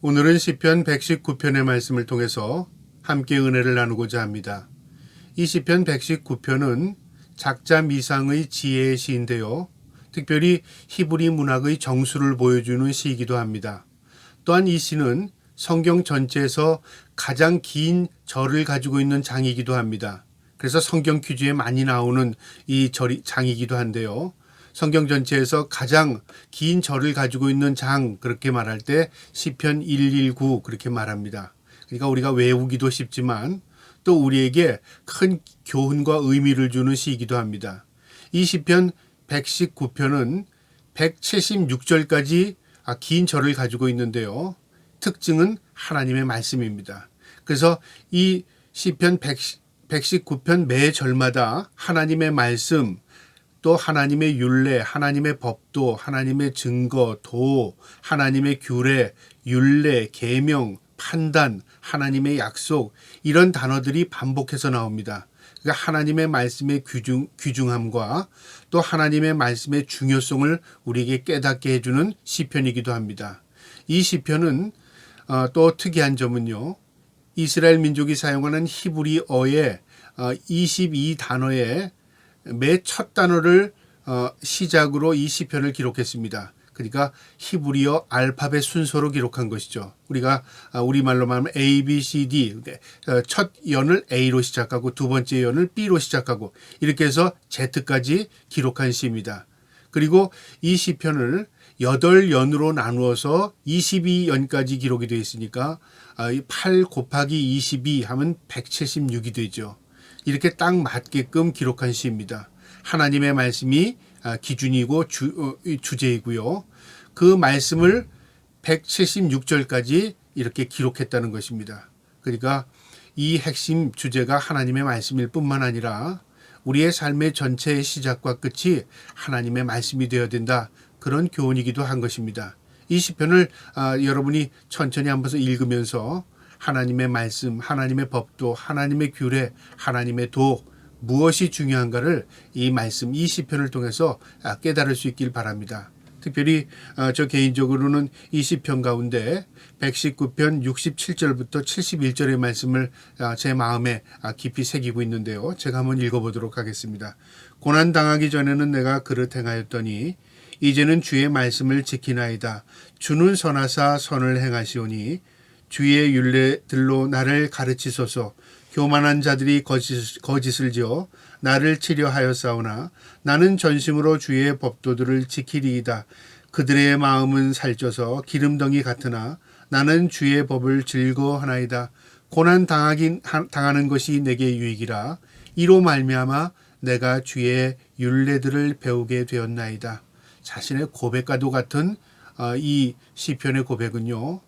오늘은 시편 119편의 말씀을 통해서 함께 은혜를 나누고자 합니다. 이 시편 119편은 작자 미상의 지혜의 시인데요. 특별히 히브리 문학의 정수를 보여주는 시이기도 합니다. 또한 이 시는 성경 전체에서 가장 긴 절을 가지고 있는 장이기도 합니다. 그래서 성경 퀴즈에 많이 나오는 이 절이 장이기도 한데요. 성경 전체에서 가장 긴 절을 가지고 있는 장 그렇게 말할 때 시편 119 그렇게 말합니다. 그러니까 우리가 외우기도 쉽지만 또 우리에게 큰 교훈과 의미를 주는 시이기도 합니다. 이 시편 119편은 176절까지 아, 긴 절을 가지고 있는데요. 특징은 하나님의 말씀입니다. 그래서 이 시편 119편 매 절마다 하나님의 말씀 또 하나님의 율례, 하나님의 법도, 하나님의 증거, 도, 하나님의 규례, 율례, 계명, 판단, 하나님의 약속 이런 단어들이 반복해서 나옵니다. 그러니까 하나님의 말씀의 귀중, 귀중함과 또 하나님의 말씀의 중요성을 우리에게 깨닫게 해주는 시편이기도 합니다. 이 시편은 어, 또 특이한 점은요. 이스라엘 민족이 사용하는 히브리어의 22 단어의 매 첫 단어를 어, 시작으로 이 시편을 기록했습니다. 그러니까 히브리어 알파벳 순서로 기록한 것이죠. 우리가 아, 우리말로 말하면 A, B, C, D 어, 첫 연을 A로 시작하고 두 번째 연을 B로 시작하고 이렇게 해서 Z까지 기록한 시입니다. 그리고 이 시편을 여덟 연으로 나누어서 22연까지 기록이 되어 있으니까 8 아, 곱하기 22 하면 176이 되죠. 이렇게 딱 맞게끔 기록한 시입니다. 하나님의 말씀이 아, 기준이고 주, 어, 주제이고요. 그 말씀을 176절까지 이렇게 기록했다는 것입니다. 그러니까 이 핵심 주제가 하나님의 말씀일 뿐만 아니라 우리의 삶의 전체의 시작과 끝이 하나님의 말씀이 되어야 된다. 그런 교훈이기도 한 것입니다. 이 시편을 아, 여러분이 천천히 한번 읽으면서 하나님의 말씀, 하나님의 법도, 하나님의 규례, 하나님의 도 무엇이 중요한가를 이 말씀, 이 시편을 통해서 아, 깨달을 수 있길 바랍니다. 특별히 아, 저 개인적으로는 이 시편 가운데 119편 67절부터 71절의 말씀을 아, 제 마음에 깊이 새기고 있는데요. 제가 한번 읽어보도록 하겠습니다. 고난 당하기 전에는 내가 그릇 행하였더니 이제는 주의 말씀을 지키나이다. 주는 선하사 선을 행하시오니 주의 윤례들로 나를 가르치소서 교만한 자들이 거짓, 거짓을 지어 나를 치려하였사오나 나는 전심으로 주의 법도들을 지키리이다. 그들의 마음은 살쪄서 기름덩이 같으나 나는 주의 법을 즐거워하나이다. 고난 당하긴 당하는 것이 내게 유익이라. 이로 말미암아 내가 주의 윤례들을 배우게 되었나이다. 자신의 고백과도 같은 어, 이 시편의 고백은요.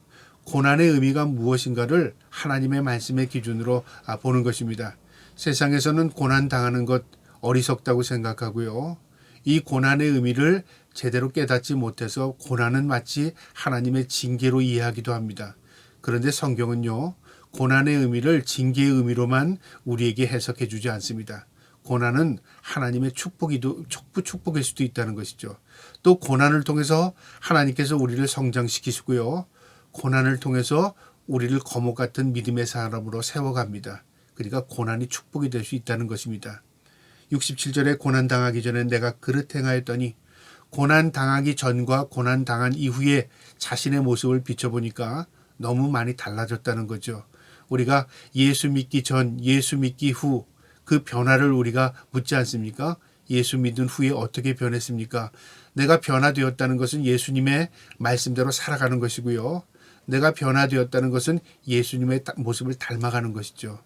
고난의 의미가 무엇인가를 하나님의 말씀의 기준으로 아, 보는 것입니다. 세상에서는 고난 당하는 것 어리석다고 생각하고요. 이 고난의 의미를 제대로 깨닫지 못해서 고난은 마치 하나님의 징계로 이해하기도 합니다. 그런데 성경은요, 고난의 의미를 징계의 의미로만 우리에게 해석해 주지 않습니다. 고난은 하나님의 축복이도 축복 축복일 수도 있다는 것이죠. 또 고난을 통해서 하나님께서 우리를 성장시키시고요. 고난을 통해서 우리를 거목 같은 믿음의 사람으로 세워갑니다. 그러니까 고난이 축복이 될 수 있다는 것입니다. 67절에 고난 당하기 전에 내가 그릇 행하였더니 고난 당하기 전과 고난 당한 이후에 자신의 모습을 비춰보니까 너무 많이 달라졌다는 거죠. 우리가 예수 믿기 전, 예수 믿기 후 그 변화를 우리가 묻지 않습니까? 예수 믿은 후에 어떻게 변했습니까? 내가 변화되었다는 것은 예수님의 말씀대로 살아가는 것이고요. 내가 변화되었다는 것은 예수님의 모습을 닮아가는 것이죠.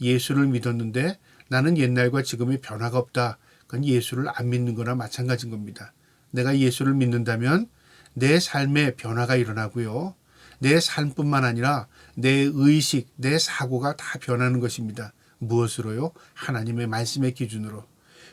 예수를 믿었는데 나는 옛날과 지금의 변화가 없다. 그건 예수를 안 믿는 거나 마찬가지인 겁니다. 내가 예수를 믿는다면 내 삶에 변화가 일어나고요. 내 삶뿐만 아니라 내 의식, 내 사고가 다 변하는 것입니다. 무엇으로요? 하나님의 말씀의 기준으로.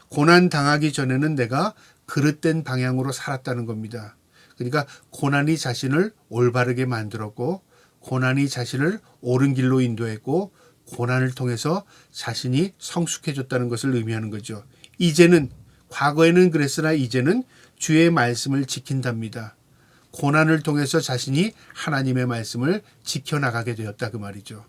고난 당하기 전에는 내가 그릇된 방향으로 살았다는 겁니다. 그러니까 고난이 자신을 올바르게 만들었고 고난이 자신을 옳은 길로 인도했고 고난을 통해서 자신이 성숙해졌다는 것을 의미하는 거죠. 이제는 과거에는 그랬으나 이제는 주의 말씀을 지킨답니다. 고난을 통해서 자신이 하나님의 말씀을 지켜나가게 되었다 그 말이죠.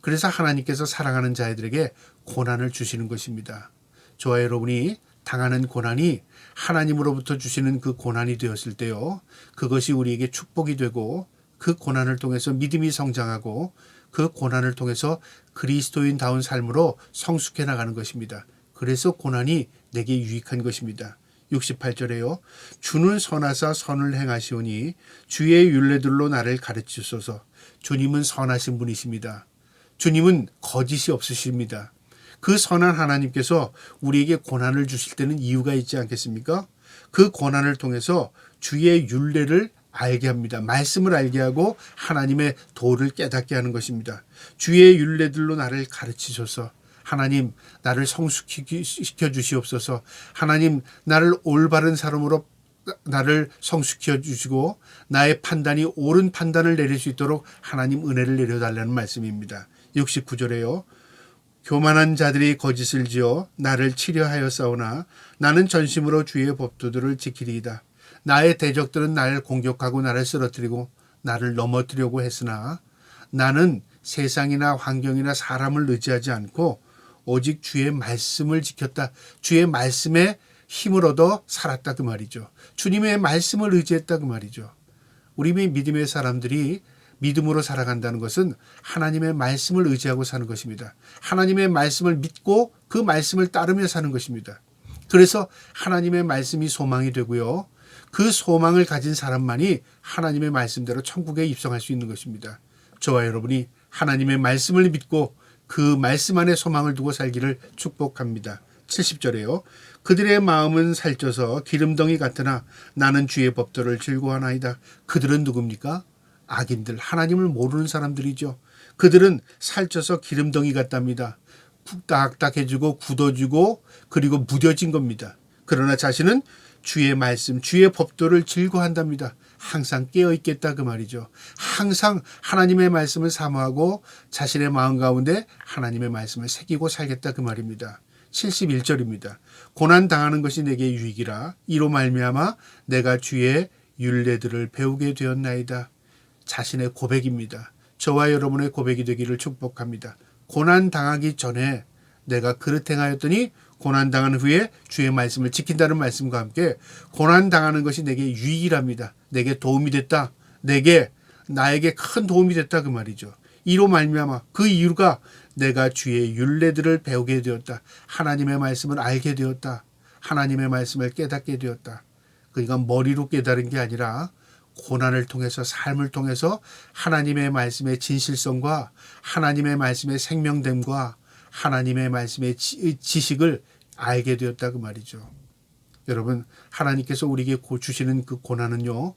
그래서 하나님께서 사랑하는 자들에게 고난을 주시는 것입니다. 저와 여러분이 당하는 고난이 하나님으로부터 주시는 그 고난이 되었을 때요. 그것이 우리에게 축복이 되고 그 고난을 통해서 믿음이 성장하고 그 고난을 통해서 그리스도인다운 삶으로 성숙해 나가는 것입니다. 그래서 고난이 내게 유익한 것입니다. 68절에요. 주는 선하사 선을 행하시오니 주의 윤례들로 나를 가르치소서. 주님은 선하신 분이십니다. 주님은 거짓이 없으십니다. 그 선한 하나님께서 우리에게 고난을 주실 때는 이유가 있지 않겠습니까? 그 고난을 통해서 주의 윤례를 알게 합니다. 말씀을 알게 하고 하나님의 도를 깨닫게 하는 것입니다. 주의 윤례들로 나를 가르치소서. 하나님 나를 성숙시켜 주시옵소서. 하나님 나를 올바른 사람으로 나를 성숙시켜 주시고 나의 판단이 옳은 판단을 내릴 수 있도록 하나님 은혜를 내려 달라는 말씀입니다. 69절에요. 교만한 자들이 거짓을 지어 나를 치려하여 싸우나 나는 전심으로 주의 법도들을 지키리이다. 나의 대적들은 나를 공격하고 나를 쓰러뜨리고 나를 넘어뜨려고 했으나 나는 세상이나 환경이나 사람을 의지하지 않고 오직 주의 말씀을 지켰다. 주의 말씀에 힘을 얻어 살았다 그 말이죠. 주님의 말씀을 의지했다 그 말이죠. 우리 믿음의 사람들이 믿음으로 살아간다는 것은 하나님의 말씀을 의지하고 사는 것입니다. 하나님의 말씀을 믿고 그 말씀을 따르며 사는 것입니다. 그래서 하나님의 말씀이 소망이 되고요. 그 소망을 가진 사람만이 하나님의 말씀대로 천국에 입성할 수 있는 것입니다. 저와 여러분이 하나님의 말씀을 믿고 그 말씀 안에 소망을 두고 살기를 축복합니다. 70절에요. 그들의 마음은 살쪄서 기름덩이 같으나 나는 주의 법도를 즐거워하나이다. 그들은 누굽니까? 악인들, 하나님을 모르는 사람들이죠. 그들은 살쪄서 기름덩이 같답니다. 딱딱해지고 굳어지고 그리고 무뎌진 겁니다. 그러나 자신은 주의 말씀, 주의 법도를 즐거워한답니다. 항상 깨어 있겠다 그 말이죠. 항상 하나님의 말씀을 사모하고 자신의 마음 가운데 하나님의 말씀을 새기고 살겠다 그 말입니다. 71절입니다. 고난 당하는 것이 내게 유익이라 이로 말미암아 내가 주의 율례들을 배우게 되었나이다. 자신의 고백입니다. 저와 여러분의 고백이 되기를 축복합니다. 고난 당하기 전에 내가 그릇 행하였더니 고난 당한 후에 주의 말씀을 지킨다는 말씀과 함께 고난 당하는 것이 내게 유익이랍니다. 내게 도움이 됐다. 내게 나에게 큰 도움이 됐다 그 말이죠. 이로 말미암아 그 이유가 내가 주의 윤례들을 배우게 되었다. 하나님의 말씀을 알게 되었다. 하나님의 말씀을 깨닫게 되었다. 그러니까 머리로 깨달은 게 아니라 고난을 통해서 삶을 통해서 하나님의 말씀의 진실성과 하나님의 말씀의 생명됨과 하나님의 말씀의 지식을 알게 되었다 그 말이죠. 여러분 하나님께서 우리에게 주시는 그 고난은요.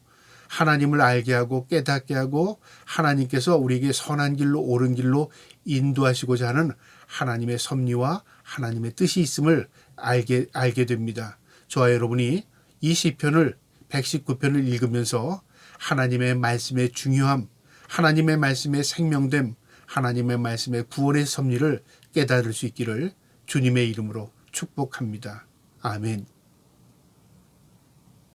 하나님을 알게 하고 깨닫게 하고 하나님께서 우리에게 선한 길로 옳은 길로 인도하시고자 하는 하나님의 섭리와 하나님의 뜻이 있음을 알게 알게 됩니다. 저와 여러분이 이 시편을 119편을 읽으면서 하나님의 말씀의 중요함, 하나님의 말씀의 생명됨, 하나님의 말씀의 구원의 섭리를 깨달을 수 있기를 주님의 이름으로 축복합니다. 아멘.